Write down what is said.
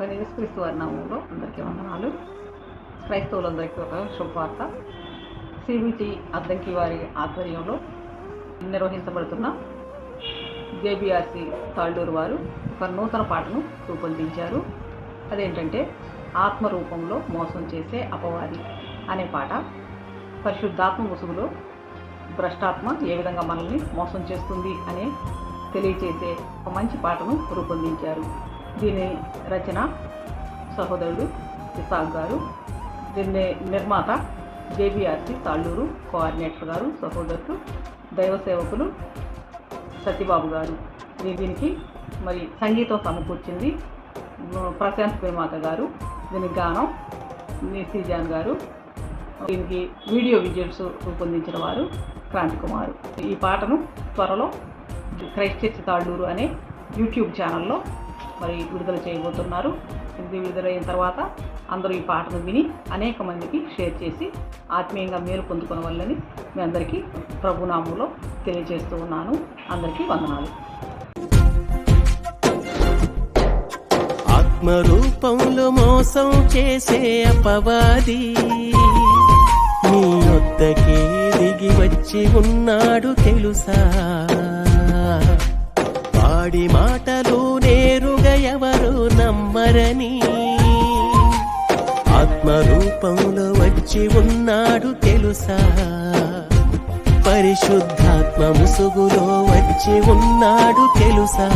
ప్రభుని యేసుక్రీస్తు వారి నామంలో అందరికీ వందనాలు. క్రైస్తవులందరికీ ఒక శుభవార్త. సిబిటి అద్దంకి వారి ఆధ్వర్యంలో నిర్వహించబడుతున్న జేబీఆర్సి తాళ్ళూరు వారు ఒక నూతన పాటను రూపొందించారు. అదేంటంటే ఆత్మ రూపంలో మోసం చేసే అపవాది అనే పాట. పరిశుద్ధాత్మ ముసుగులో భ్రష్టాత్మ ఏ విధంగా మనల్ని మోసం చేస్తుంది అనే తెలియచేసే ఒక మంచి పాటను రూపొందించారు. దీని రచన సహోదరుడు ఇసాక్ గారు. దీన్ని నిర్మాత జేబీఆర్సి తాళ్ళూరు కోఆర్డినేటర్ గారు సహోదరుడు దైవ సేవకులు సత్యబాబు గారు. దీనికి మరి సంగీతం సమకూర్చింది ప్రశాంత్ ప్రేమాత గారు. దీనికి గానం నిసిజాన్ గారు. దీనికి వీడియో విజువల్స్ రూపొందించిన వారు క్రాంతి కుమార్. ఈ పాటను త్వరలో క్రైస్ట్ చర్చ్ తాళ్ళూరు అనే యూట్యూబ్ ఛానల్లో మరి విడుదల చేయబోతున్నారు. ఇది విడుదలైన తర్వాత అందరూ ఈ పాటను విని అనేక మందికి షేర్ చేసి ఆత్మీయంగా మేలు పొందుకున్న వల్లని మీ అందరికీ ప్రభునామంలో తెలియజేస్తూ ఉన్నాను. అందరికీ వందనాలు. ఆత్మరూపంలో మోసం చేసే అపవాది నీ వద్దకే దిగి వచ్చి ఉన్నాడు తెలుసా? నమ్మరని ఆత్మరూపంలో వచ్చి ఉన్నాడు తెలుసా? పరిశుద్ధాత్మ ముసుగులో వచ్చి ఉన్నాడు తెలుసా?